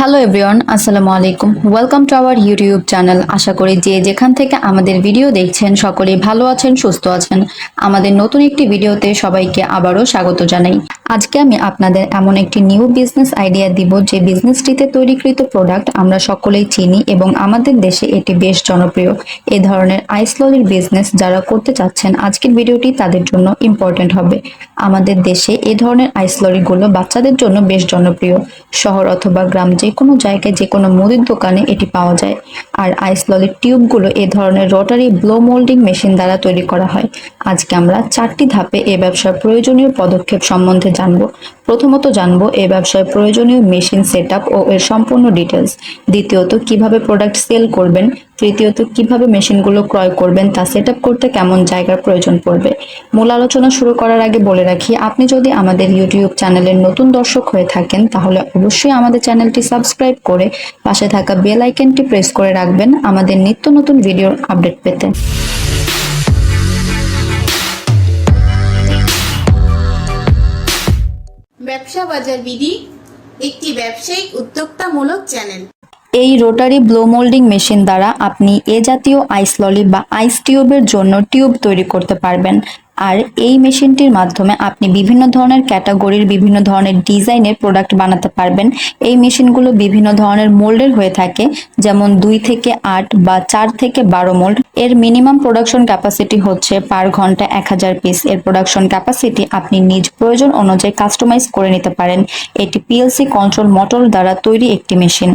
Hello everyone আসসালামু আলাইকুম welcome to our YouTube channel আশা করি যে যেখান থেকে আমাদের ভিডিও দেখছেন, সকলেই ভালো আছেন, সুস্থ আছেন। আমাদের নতুন একটি ভিডিওতে সবাইকে আবারও স্বাগত জানাই। আজকে আমি আপনাদের এমন একটি নিউ বিজনেস আইডিয়া দিব যে বিজনেসটিতে তৈরিকৃত প্রোডাক্ট আমরা সকলেই চিনি এবং আমাদের দেশে এটি বেশ জনপ্রিয়। এ ধরনের আইসললির বিজনেস যারা করতে চাচ্ছেন, আজকের ভিডিওটি তাদের জন্য ইম্পর্টেন্ট হবে। আমাদের দেশে এ ধরনের আইস আইসলরিগুলো বাচ্চাদের জন্য বেশ জনপ্রিয়। শহর অথবা গ্রাম যে কোনো জায়গায় যে কোনো মুদির দোকানে এটি পাওয়া যায়। আর আইসললির টিউবগুলো এ ধরনের রোটারি ব্লো মোল্ডিং মেশিন দ্বারা তৈরি করা হয়। আজকে আমরা চারটি ধাপে এ ব্যবসার প্রয়োজনীয় পদক্ষেপ সম্বন্ধে জানব। প্রথমত জানব, এ ব্যবসায় প্রয়োজনীয় মেশিন সেট ও এর সম্পূর্ণ ডিটেলস দ্বিতীয়ত, কীভাবে প্রোডাক্ট সেল করবেন? তৃতীয়ত, কীভাবে মেশিনগুলো ক্রয় করবেন? তা সেট করতে কেমন জায়গার প্রয়োজন পড়বে? মূল আলোচনা শুরু করার আগে বলে রাখি, আপনি যদি আমাদের ইউটিউব চ্যানেলের নতুন দর্শক হয়ে থাকেন, তাহলে অবশ্যই আমাদের চ্যানেলটি সাবস্ক্রাইব করে পাশে থাকা বেল আইকনটি প্রেস করে রাখবেন আমাদের নিত্য নতুন ভিডিওর আপডেট পেতে। ব্যবসা বাজার বিধি একটি ব্যবসায়িক উদ্যোক্তামূলক চ্যানেল। এই রোটারি ব্লো মোল্ডিং মেশিন দ্বারা আপনি এ জাতীয় আইস ললি বা আইস টিউবের জন্য টিউব তৈরি করতে পারবেন। আর এই মেশিনটির মাধ্যমে আপনি বিভিন্ন ধরনের ক্যাটাগরির বিভিন্ন ধরনের ডিজাইনের প্রোডাক্ট বানাতে পারবেন। এই মেশিনগুলো বিভিন্ন ধরনের মোল্ডের হয়ে থাকে, যেমন দুই থেকে আট বা চার থেকে বারো মোল্ড। এর মিনিমাম প্রোডাকশন ক্যাপাসিটি হচ্ছে পার ঘণ্টা এক হাজার পিস। এর প্রোডাকশন ক্যাপাসিটি আপনি নিজ প্রয়োজন অনুযায়ী কাস্টমাইজ করে নিতে পারেন। এটি পিএলসি কন্ট্রোল মোটর দ্বারা তৈরি একটি মেশিন।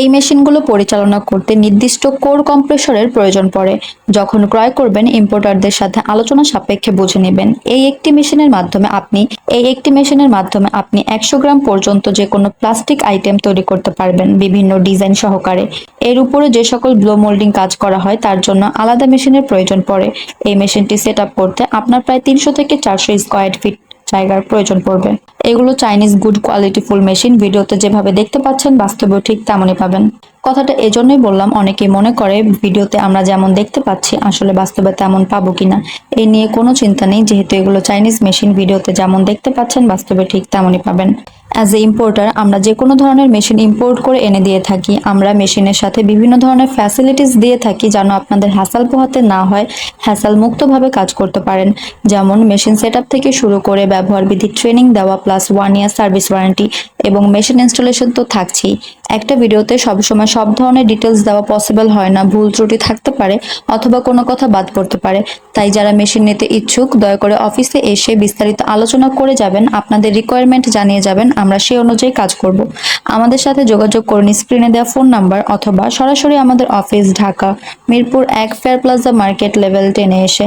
এই মেশিনগুলো পরিচালনা করতে নির্দিষ্ট কোর কম্প্রেসরের প্রয়োজন পড়ে, যখন ক্রয় করবেন ইম্পোর্টারদের সাথে আলোচনা সাপেক্ষে বুঝে নেবেন। এই একটি মেশিনের মাধ্যমে আপনি, এই একটি মেশিনের মাধ্যমে আপনি একশো গ্রাম পর্যন্ত যে কোনো প্লাস্টিক আইটেম তৈরি করতে পারবেন বিভিন্ন ডিজাইন সহকারে। এর উপরে যে সকল ব্লো মোল্ডিং কাজ করা হয়, তার জন্য আলাদা মেশিনের প্রয়োজন পড়ে। এই মেশিনটি সেট করতে আপনার প্রায় তিনশো থেকে চারশো স্কোয়ার ফিট জায়গার প্রয়োজন পড়বে। এগুলো Chinese good quality full machine ভিডিওতে যেভাবে দেখতে পাচ্ছেন, বাস্তবেও ঠিক তেমনই পাবেন। কথাটা এজন্যই বললাম, অনেকেই মনে করে ভিডিওতে আমরা যেমন দেখতে পাচ্ছি, আসলে বাস্তবে তেমন পাবো কিনা। এই নিয়ে কোনো চিন্তা নেই, যেহেতু এগুলো চাইনিজ মেশিন ভিডিওতে যেমন দেখতে পাচ্ছেন, বাস্তবে ঠিক তেমনই পাবেন। অ্যাজ এ ইম্পোর্টার আমরা যে কোনো ধরনের মেশিন ইম্পোর্ট করে এনে দিয়ে থাকি। আমরা মেশিনের সাথে বিভিন্ন ধরনের ফ্যাসিলিটিস দিয়ে থাকি, যেন আপনাদের হ্যাসাল পোহাতে না হয় হ্যাসাল মুক্তভাবে কাজ করতে পারেন। যেমন মেশিন সেট থেকে শুরু করে ব্যবহার বিধি ট্রেনিং দেওয়া plus one year service warranty এবং মেশিন ইনস্টলেশন তো থাকছেই। একটা ভিডিওতে সবসময় সব ধরনের ডিটেলস দেওয়া পসিবল হয় না, ভুল ত্রুটি থাকতে পারে অথবা কোনো কথা বাদ পড়তে পারে। তাই যারা মেশিন নিতে ইচ্ছুক, দয়া করে অফিসে এসে বিস্তারিত আলোচনা করে যাবেন, আপনাদের রিকোয়ারমেন্ট জানিয়ে যাবেন, আমরা সেই অনুযায়ী কাজ করব। আমাদের সাথে যোগাযোগ করুন স্ক্রিনে দেওয়া ফোন নাম্বার অথবা সরাসরি আমাদের অফিস ঢাকা, মিরপুর এক ফেয়ার প্লাজা মার্কেট লেভেল টেনে এসে।